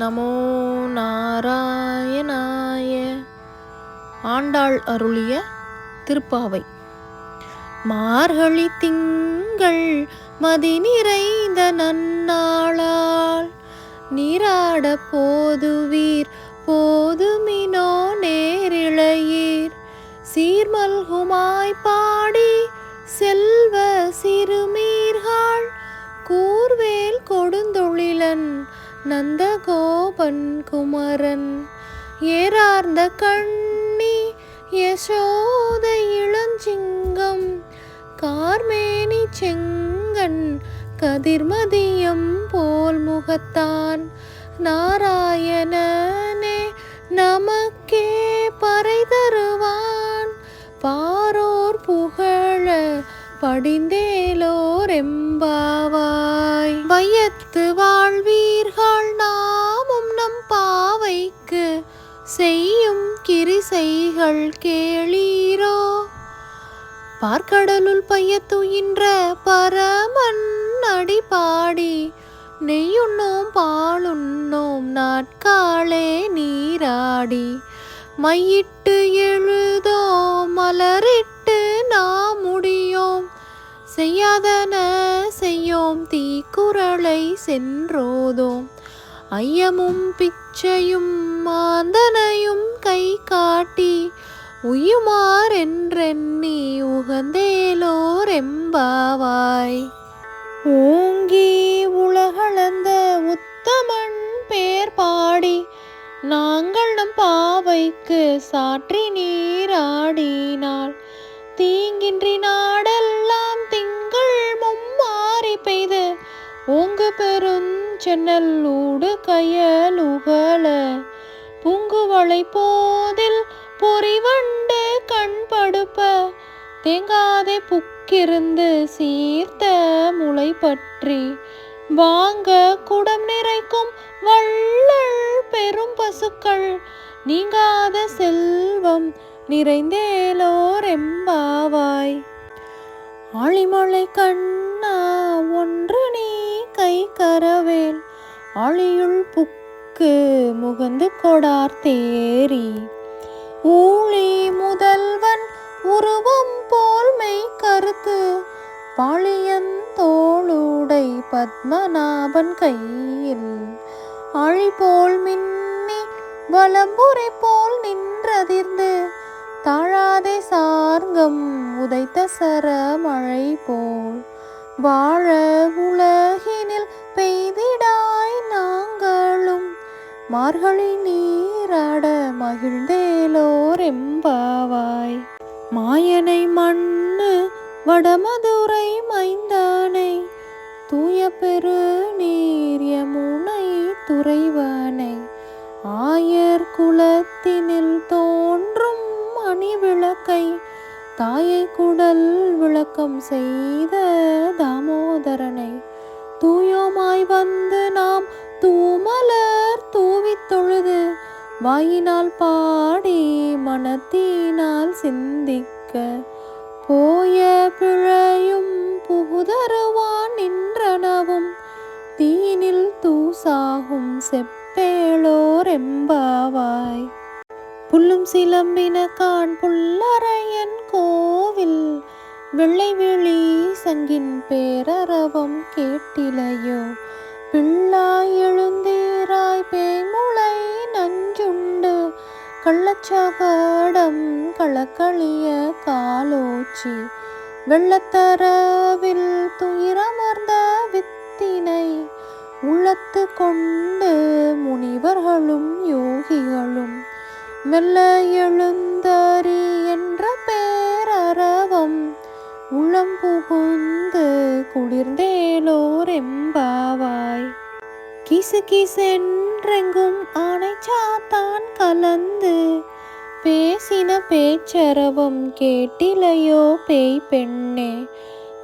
நமோ நாராயணாய. ஆண்டாள் அருளிய திருப்பாவை. மார்கழி திங்கள் மதி நிறைந்த நன்னாளால். நீராட போதுவீர் போதுமினோ நேரிழையீர். சீர்மல்குமாய் பாடி செல்வ சிறுமீர்கள். கூர்வேல் கொடுந்தொழிலன் நந்தகோபன் குமரன் ஏறார்ந்த கண்ணி யசோத இளஞ்சிங்கம் கார்மேனி செங்கன் கதிர்மதியம் போல் முகத்தான். நாராயணனே நமக்கே பறை தருவான். பாரோர் புகழ படிந்தேலோர் எம்பாவார். செய்யும் கேளீரோ? பார்க்கடலுள் பையத்துயின்ற பரமன் அடிபாடி நெய்யுண்ணோம் பாலுண்ணோம் நாட்காலே நீராடி. மையிட்டு எழுதோ மலரிட்டு நாம் முடியோம். செய்யாதன செய்யோம் தீக்குறளை சென்றோதோம். ஐயமும் பிச்சையும் மாந்தனையும் கை காட்டி உயுமாறென்றெண்ணி உகந்தேலோர் எம்பாவாய் ஓங்கி உலகளந்த உத்தமன் பேர் பாடி நாங்கள் நம் பாவைக்கு சாற்றி நீராடினாள். தீங்கின்றி நாடெல்லாம் திங்கள் மும்மாறி பெய்து உங்கு பெருஞ்சென்னல் சென்னல்லூடு கையலுகல பூங்குவளை போதில் பொறிவண்டு கண்படுப்ப தேங்காதே புக்கிருந்து சீர்த்த முளை பற்றி வாங்க குடம் நிறைக்கும் வள்ளல் பெரும் பசுக்கள் நீங்காத செல்வம் நிறைந்தேலோர் எம்பாவாய். ஆழிமலை கண்ணா ஒன்று நீ கை கரவேல். ஆழியுள் புக்கு முகந்து கொடார் தேரி ஊழி முதல்வன் உருவம் போல் மெய் கருத்து. பாளியன் தோளுடை பத்மநாபன் கையில். ஆழி போல் மின்னி வலம்புரை போல் நின்றதிர்ந்து. தாழாதே சார்கம் உதைத்த சர மழை போல். வாழ உலகினில் பெய்திடாய் நாங்களும். மார்கழி நீராட மகிழ்ந்தேலோர் எம்பாவாய் மாயனை மண்ணு வடமதுரை மைந்தானை. தூய பெரு நீர் யமுனை துறைவனை. ஆயர் குலத்தினில் தோ தாயை குடல் விளக்கம் செய்த தாமோதரனை தூயோமாய் வந்து நாம் தூமலர் தூவித் தொழுது வாயினால் பாடி மனத்தினால் சிந்திக்க போய பிழையும் புகுதருவான் நின்றனவும் தீனில் தூசாகும் செப்பேளோர் எம்பாவாய் புல்லும் சிலம்பின கான் புல்லறையன் கோவில் வெள்ளை விழி சங்கின் பேரரவம் கேட்டிலையோ? பிள்ளாய் எழுந்தீராய் பேய்முளை நஞ்சுண்டு கள்ளச்சகடம் களக்களிய காலோச்சி. வெள்ளத்தரவில் துயிரமர்ந்த வித்தினை உள்ளத்து கொண்டு முனிவர்களும் யோகிகளும் மெல்ல எழுந்தாரி என்ற பேரரவம் உளம் புகுந்து குளிர்ந்தேலோர் எம்பாவாய் கிசு கிசென்றெங்கும் ஆனை சாத்தான் கலந்து பேசின பேச்சரவம் கேட்டிலையோ பேய் பெண்ணே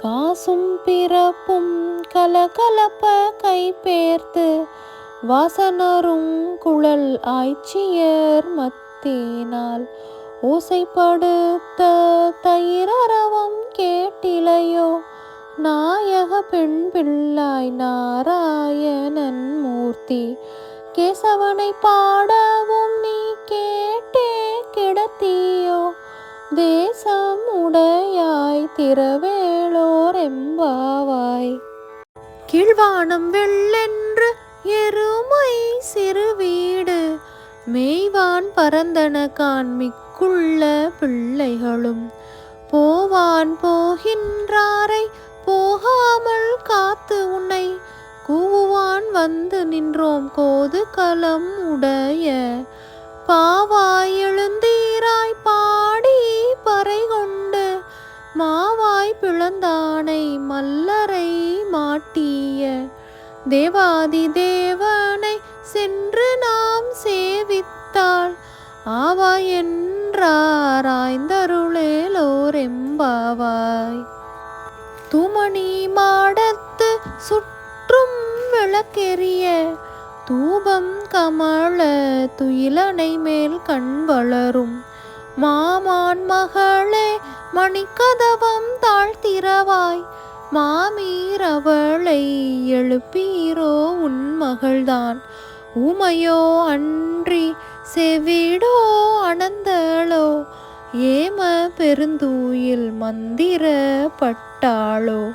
காசும் பிறப்பும் கலகலப்ப கை பேர்த்து வாசனரும் குழல் ஆய்ச்சியர் மத்தினால் ஓசைப்படுத்த தயிரரவம் கேட்டிலையோ? நாயக பெண் பிள்ளாய் நாராயணன் மூர்த்தி. கேசவனை பாடவும் நீ கேட்டே கிடத்தியோ? தேசம் உடையாய் திரவேளோர் எம்பாவாய். கீழ்வானம் வெள்ளென்று எருமை மேய்வான் பரந்தன காண்மிக்குள்ள பிள்ளைகளும் போவான் போகின்றாரை போகாமல் காத்து உன்னை கூவான் வந்து நின்றோம் கோது கலம் உடைய. பாவாய் எழுந்தீராய் பாடி பறை கொண்டு மாவாய் பிளந்தானை மல்லரை மாட்டிய. தேவாதி தேவனை சென்று நாம் சேவித்தாள். ஆவா என்றாராய்ந்தருளேலோரெம்பாவாய். துமணி மாடத்து சுற்றும் விளக்கெரிய தூபம் கமல துயிலனை மேல் கண் வளரும். மாமான் மகளே மணிக்கதவம் தாழ்த்திரவாய். மாமீர் அவளை எழுப்பீரோ உன் மகள்தான். ஊமையோ அன்றி செவிடோ அனந்தளோ? ஏம பெருந்தூயில் மந்திர பட்டாளோ?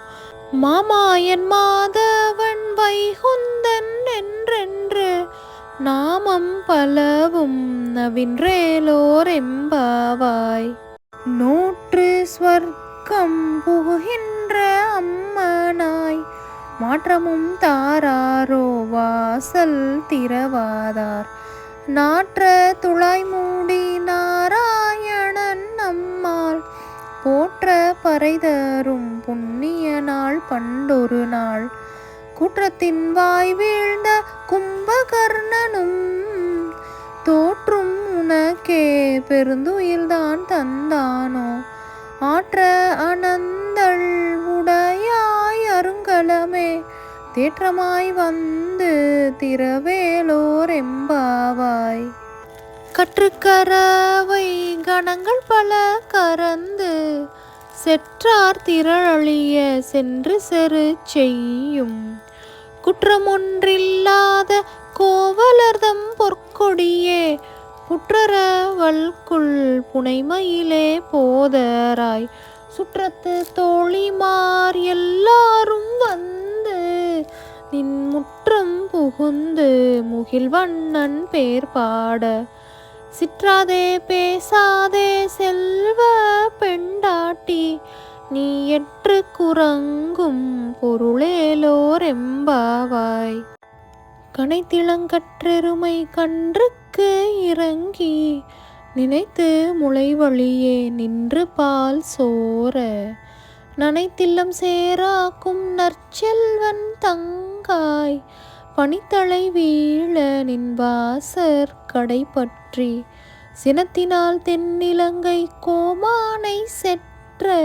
மாமாயன் மாதவன் வைகுந்தன் என்றென்று நாமம் பலவும் நவின்றேலோரெம்பாவாய். நூற்று ஸ்வர்க்கம் புகுகின்ற அம்மனாய். மாற்றமும் தாராரோ வாசல் திறவாதார். நாற்ற துளாய் மூடி நாராயணன் நம்மால். போற்ற பறைதரும் புண்ணிய நாள் பண்டொரு நாள். குற்றத்தின் வாய் வீழ்ந்த கும்பகர்ணனும் தோற்றும் உனக்கே பெருந்துயில்தான் தந்தானோ. ஆற்ற அனந்தள் உடையாய் அருங்கலமே. தேற்றமாய் வந்து திரவேலோர் எம்பாவாய் கற்றுக்கரவை கணங்கள் பல கறந்து செற்றார் திரளிய சென்று செரு செய்யும். குற்றமொன்றில்லாத கோவலர்தம் பொற்கொடியே. புற்றரவல்குள் புனைமயிலே போதராய். சுற்றத்து தோழிமார் எல்லாரும் வந்து நின் முற்றம் புகுந்து முகில்வண்ணன் பேர் பாட. சிற்றாதே பேசாதே செல்வ பெண்டாட்டி நீ எற்று குரங்கும் பொருளேலோர் எம்பாவாய். கனைத்திளங்கற்றெருமை கன்றுக்கு இறங்கி நினைத்து முளைவழியே நின்று பால் சோர நனைத்தில்லம் சேராக்கும் நற்செல்வன் தங்காய் பனித்தலை வீழ நின் வாசர் கடை பற்றி சினத்தினால் தென்னிலங்கை கோமானை செற்ற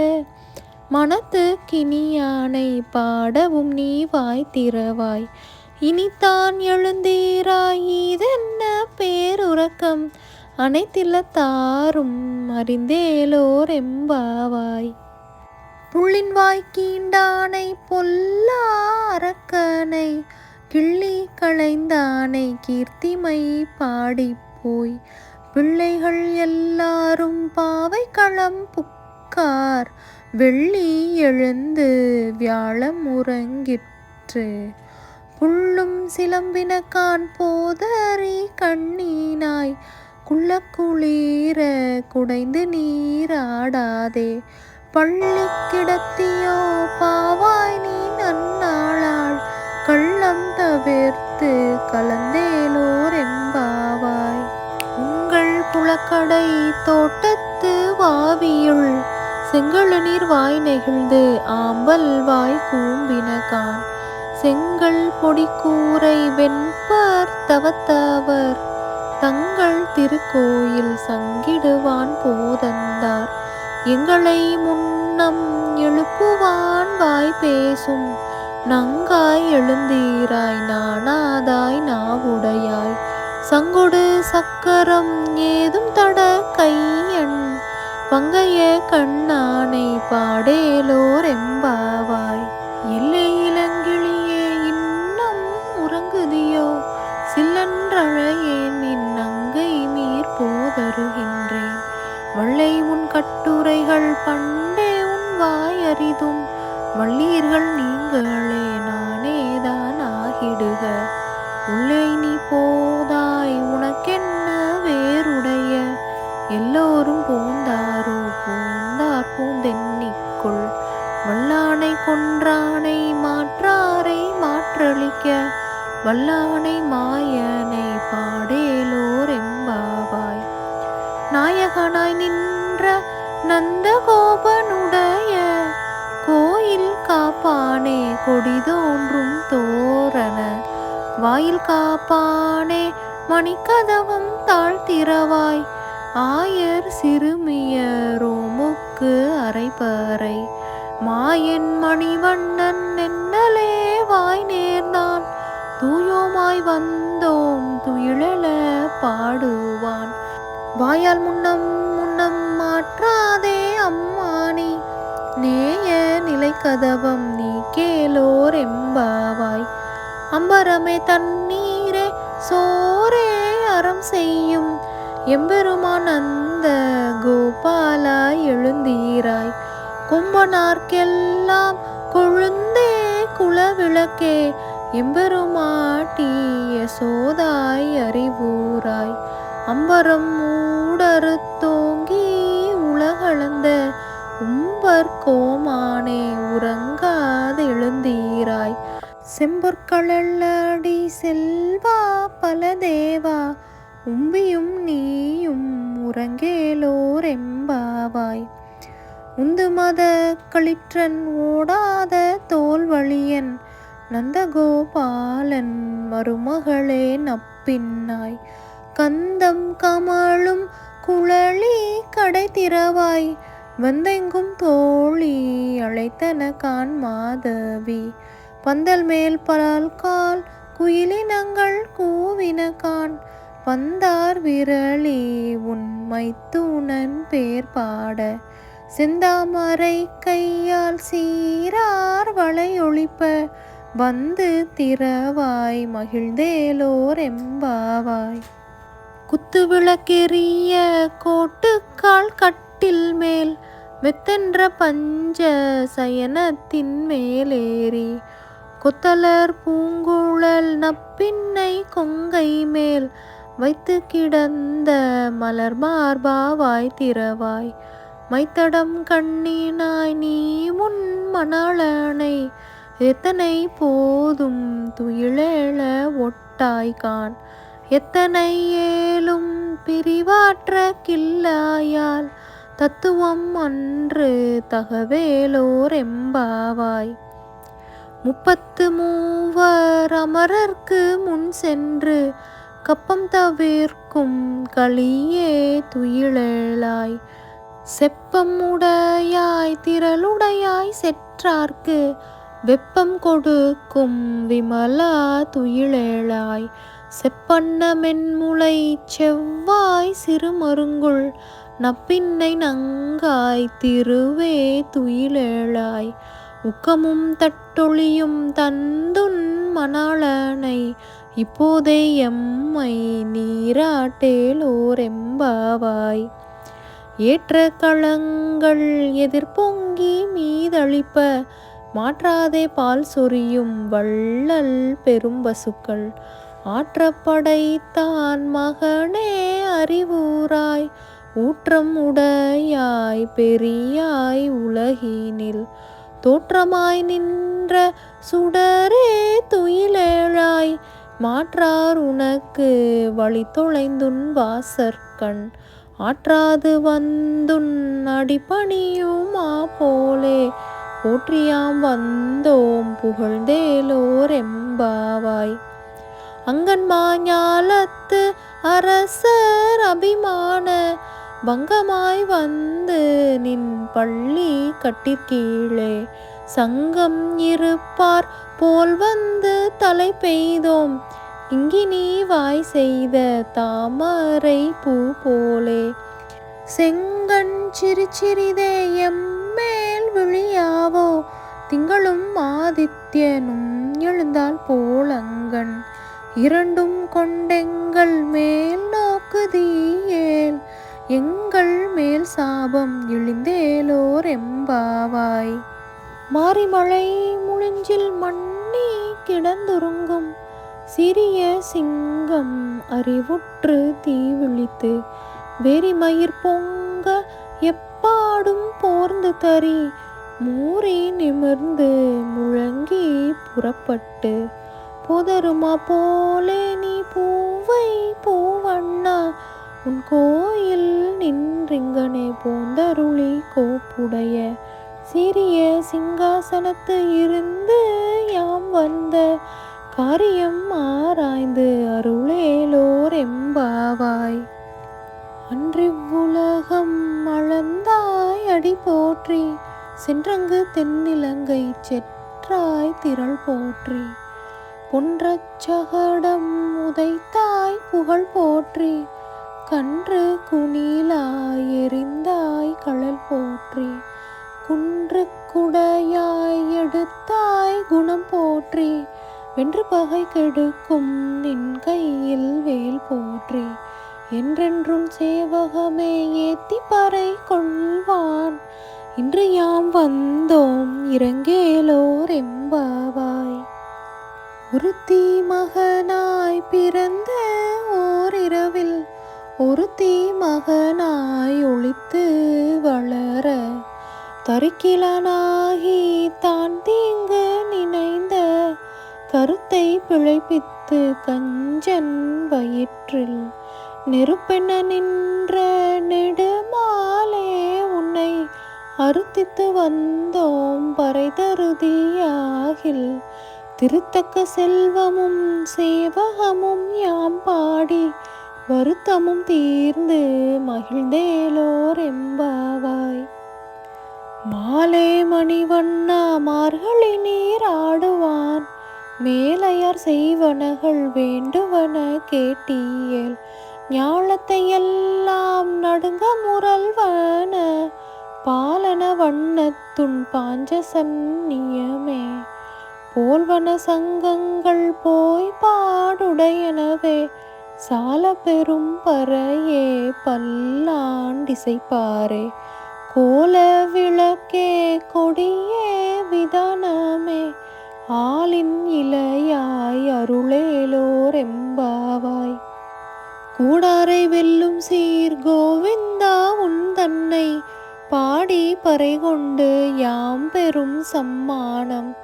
மனத்து கினியானை பாடவும் நீ வாய் திறவாய். இனித்தான் எழுந்தீராய் இதென்ன பேருறக்கம் அனைத்தில்லத்தாரும் அறிந்தேலோர் எம்பாவாய் புள்ளின் கீண்டானை பொல்லா அரக்கனை கிள்ளி களைந்தானை கீர்த்திமை பாடிப்போய். பிள்ளைகள் எல்லாரும் பாவை களம் புக்கார் வெள்ளி எழுந்து வியாழம் உறங்கிற்று புள்ளும் சிலம்பின கான் போதறி கண்ணீனாய். குள்ள குளிர குடைந்து நீராடாதே. பள்ளி கிடத்தியோ பாவாய் நீ நன்னாளாள். கள்ளம் தவிர்த்து கலந்தேலோர் என்பாவாய். உங்கள் புலக்கடை தோட்டத்து வாவியுள் செங்கழு நீர் வாய் நெகிழ்ந்து கொடிக்கூரை வெண்பார் கூரை தவத்தவர். தங்கள் திருக்கோயில் சங்கிடுவான் போதந்தார். எங்களை முன்னம் எழுப்புவான் வாய் பேசும். நங்காய் எழுந்தீராய் நாணாதாய் நாவுடையாய். சங்கொடு சக்கரம் ஏதும் தட கையன். பங்கைய கண்ணானை பாடேலோர் எம்பாவாய் வள்ளீர்கள் நீங்களே நானே தான் ஆகிடுக. உள்ளே நீ போதாய் உனக்கென்ன வேறுடைய? எல்லோரும் போந்தாரோ பூந்தார் பூந்தென்னிக்குள். வல்லானை கொன்றானை மாற்றாரை மாற்றளிக்க. வல்லானை மாயனை பாடேலோர் எம்பாவாய். நாயகனாய் நின்ற நந்தகோபனு காப்பானே கொடி தோன்றும் தோரண. வாயில் காப்பானே மணிக்கதவம் தாழ்த்திரவாய் ஆயர் சிறுமியரோமுக்கு அரைப்பறை. மாயன் மணிவண்ணன் என்னலே வாய் நேர்ந்தான். தூயோமாய் வந்தோம் துயிழல பாடுவான். வாயால் முன்னம் முன்னம் மாற்றாதே நிலை கதவம் நீ கேலோர் எம்பாவாய் அம்பரமே தண்ணீரே சோரே அறம் செய்யும். எம்பெருமான் அந்த கோபாலாய் எழுந்தீராய். கும்பனார்க்கெல்லாம் கொழுந்தே குலவிளக்கே எம்பெருமாட்டிய சோதாய் அறிவூராய். அம்பரம் மூடறு தோங்கி உலகளந்த உம்பர் கோமானே உறங்காது எழுந்தீராய். செம்பொற்களடி செல்வா பல தேவா உம்பியும் நீயும் உறங்கேலோர் எம்பாவாய் உந்து மத களிற்றன் ஓடாத தோல்வழியன் நந்தகோபாலன் மருமகளே நப்பின்னாய். கந்தம் கமலும் குழலி கடை திறவாய் வந்தெங்கும் தோழி அழைத்தன கான் மாதவி பந்தல் மேல் பலால்கால் குயிலினங்கள் கூவின கான். பந்தார் விரலி உண்மை தூணன் பேர் பாட. செந்தாமரை கையால் சீரார் வளையொழிப்ப. வந்து திறவாய் மகிழ்ந்தேலோர் எம்பாவாய். குத்து விளக்கெறிய கோட்டுக்கால் மெட்டில் மேல் மெத்தென்ற பஞ்ச சயனத்தின் மேலேறி கொத்தலர் பூங்குழல் நப்பின்னை கொங்கை மேல் வைத்து கிடந்த மலர் மார்பாவாய் திறவாய். மைத்தடம் கண்ணினாய் நீ முன் மணாளனை எத்தனை போதும் துயிலேழ ஒட்டாய்கான் எத்தனை ஏலும் பிரிவாற்ற கில்லாயால் தத்துவம் அன்று தகவேலோர் எம்பாவாய் முப்பத்து மூவர் அமரர்க்கு முன் சென்று கப்பம் தவிர்க்கும் களியே துயிலேளாய் செப்பம் உடையாய் திரளுடையாய் செற்றார்க்கு வெப்பம் கொடுக்கும் விமலா துயிலேளாய் செப்பண்ண மென்முளை செவ்வாய் சிறுமருங்குள் நப்பின்னை நங்காய் திருவே துயிலேழாய். உக்கமும் தட்டொழியும் தந்துன் மணாளனை. இப்போதே எம்மை நீராட்டேல் ஓரெம்பாவாய் ஏற்ற களங்கள் எதிர்பொங்கி மீதளிப்ப. மாற்றாதே பால் சொரியும் வள்ளல் பெரும்பசுக்கள். ஆற்றப்படைத்தான் மகனே அறிவூராய். ஊற்றம் உடையாய் பெரியாய் உலகினில். தோற்றமாய் நின்ற சுடரே துயிலேழாய். மாற்றார் உனக்கு வழி தொலைந்துன் வாசற்கண். ஆற்றாது வந்துன் அடிப்பணியுமா போலே. போற்றியாம் வந்தோம் புகழ்ந்தேலோர் எம்பாவாய் அங்கன்மா ஞாலத்து அரசர் அபிமான. பங்கமாய் வந்து நின் பள்ளி கட்டிற்கீழே சங்கம் இருப்பார் போல் வந்து தலை பெய்தோம். இங்கினி வாய் செய்த தாமரை பூ போலே. செங்கண் சிரிச்சிறிதே எம்மேல் விழியாவோ. திங்களும் ஆதித்யனும் எழுந்தால் போலங்கண் இரண்டும் கொண்டெங்கள் மேல் நோக்குதீயேல். எங்கள் மேல் சாபம் இழிந்தேலோர் எம்பாவாய். மாரிமழை முழிஞ்சில் மண்ணி கிடந்துருங்கும் சிறிய சிங்கம் அறிவுற்று தீ விழித்து வெறிமயிர் பொங்க எப்பாடும் போர்ந்து தறி மூறி நிமிர்ந்து முழங்கி புறப்பட்டு புதருமா போலே நீ பூவை பூவண்ணா உன் கோயில் நின்றிங்கனே போந்தருளி கோப்புடைய. சிறிய சிங்காசனத்து இருந்து யாம் வந்த காரியம் ஆராய்ந்து அருளேலோர் எம்பாவாய். அன்றிவ்வுலகம் அளந்தாய் அடி போற்றி சென்றங்கு தென்னிலங்கை செற்றாய் திரள் போற்றி. பொன்றச் சகடம் உதைத்தாய் புகழ் போற்றி கன்று குணிலாய் எறிந்தாய் கழல் போற்றி. குன்று குடையாய் எடுத்தாய் குணம் போற்றி. வென்று பகை கெடுக்கும் நின் கையில் வேல் போற்றி. என்றென்றும் சேவகமே ஏத்தி பறை கொள்வான். இன்று யாம் வந்தோம் இறங்கேலோர் எம்பாவாய் ஒரு மகனாய் பிறந்த ஓரிரவில் ஒருத்தி மகனாய் ஒளித்து வளர தருக்கிலனாகி தான் தீங்கு நினைந்த கருத்தை பிழைப்பித்து கஞ்சன் வயிற்றில் நெருப்பென நின்ற நெடுமாலே உன்னை அறுத்தித்து வந்தோம் பறைதருதியாகில். திருத்தக்க செல்வமும் சேவகமும் யாம் பாடி வருத்தமும் தீர்ந்து மகிழ்ந்தேலோர் எம்பாவாய் மாலே மணிவண்ணா மார்கழி நீர் ஆடுவான் மேலையார் செய்வனகள் வேண்டுவன கேட்டியல். ஞாலத்தை எல்லாம் நடுங்க முரல்வன. பாலன வண்ணத்துண் பாஞ்ச சன்னியமே போல்வன சங்கங்கள் போய் பாடுடையனவே. சால பெரும் பறையே பல்லாண்டிசைப்பாரே. கோல விளக்கே கொடியே விதானமே. ஆளின் இலையாய் அருளேலோர் எம்பாவாய் கூடாரை வெல்லும் சீர் கோவிந்தா உன் தன்னை. பாடி பறை கொண்டு யாம் பெரும் சம்மானம்.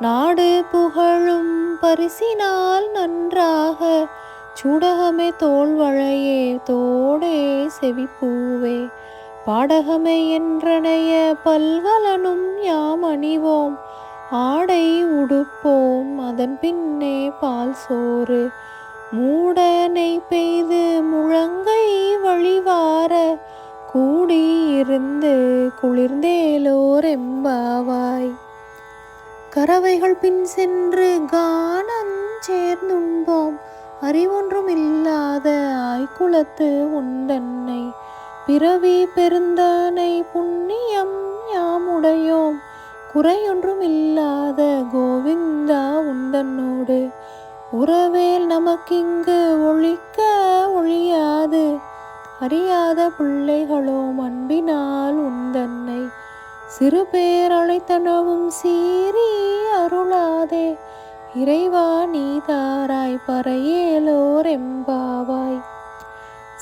நாடு புகழும் பரிசினால் நன்றாக. சூடகமே தோல் வளையே தோடே செவிப்பூவே பாடகமே என்றனைய பல்வலனும் யாம் அணிவோம் ஆடை உடுப்போம் அதன் பின்னே பால் சோறு மூடனை பெய்து முழங்கை வழிவார கூடியிருந்து குளிர்ந்தேலோர் எம்பாவாய் கறவைகள் பின் சென்று கானஞ்சேர்ந்துண்போம் சேர்ந்துண்போம் அறிவொன்றும் இல்லாத ஐக்குலத்து உண்டன்னை பிறவி பெருந்தனை புண்ணியம் யாமுடையோம். குறையொன்றும் இல்லாத கோவிந்தா உந்தன்னோடு உறவேல் நமக்கிங்கு ஒழிக்க ஒழியாது. அறியாத பிள்ளைகளோம் அன்பினால் உந்தன்னை சிறு பேர் அழைத்தனவும் சீறி அருளாதே. இறைவா நீதாராய் பறையேலோர் எம்பாவாய்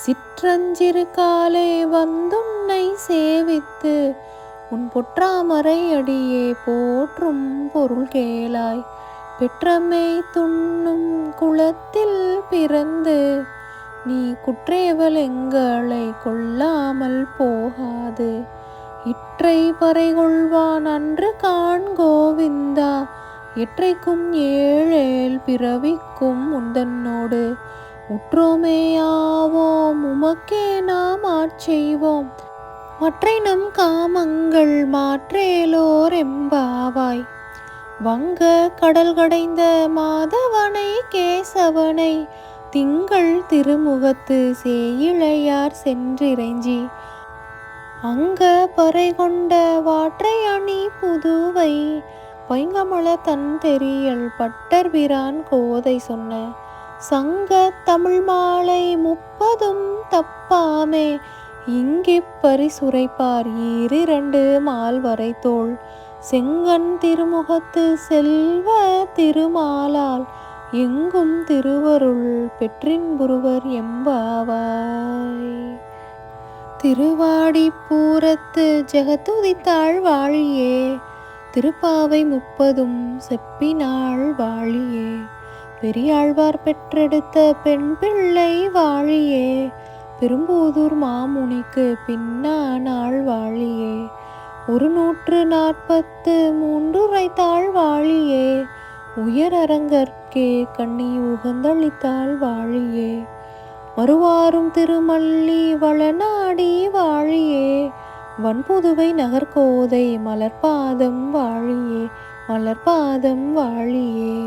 சிற்றஞ்சிறு காலே வந்துன்னை சேவித்து உன் பொற்றாமரை அடியே போற்றும் பொருள் கேளாய். பெற்றமை துண்ணும் குளத்தில் பிறந்து நீ குற்றேவல் எங்களை கொள்ளாமல் போகாது. இற்றை பறை கொள்வான் அன்று காண் கோவிந்தா எற்றைக்கும் ஏழேல் பிறவிக்கும் உந்தன்னோடு உற்றோமேயாவோம் உமக்கே நாம் ஆட்செய்வோம் மற்றை நம் காமங்கள் மாற்றேலோர் எம்பாவாய் வங்க கடல் கடைந்த மாதவனை கேசவனை திங்கள் திருமுகத்து சேயிழையார் சென்றிறைஞ்சி. அங்க பறை கொண்ட வாற்றை அணி புதுவை பைங்கமல தன் தெரியல் பட்டர் வீரான் கோதை சொன்ன சங்க தமிழ் மாலை முப்பதும் தப்பாமே இங்கே பரிசுரைப்பார் ஈரிரண்டு மால்வரை தோள் செங்கன் திருமுகத்து செல்வ திருமாலால் எங்கும் திருவருள் பெற்றின்புருவர் எம்பாவாய். திருவாடிப்பூரத்து ஜெகத்துதித்தாள் வாழியே திருப்பாவை முப்பதும் செப்பினாள் வாழியே. பெரியாழ்வார் பெற்றெடுத்த பெண் பிள்ளை வாழியே. பெரும்பூதூர் மாமுனிக்கு பின்னானாள் வாழியே. ஒரு நூற்று நாற்பத்து மூன்றுரைத்தாள் வாழியே. உயரரங்கற்கே கண்ணி உகந்தளித்தாள் வாழியே. வருவாரும் திருமல்லி வளநாடி வாழியே. வன்புதுவை நகர்கோதை மலர்பாதம் வாழியே மலர்பாதம் வாழியே.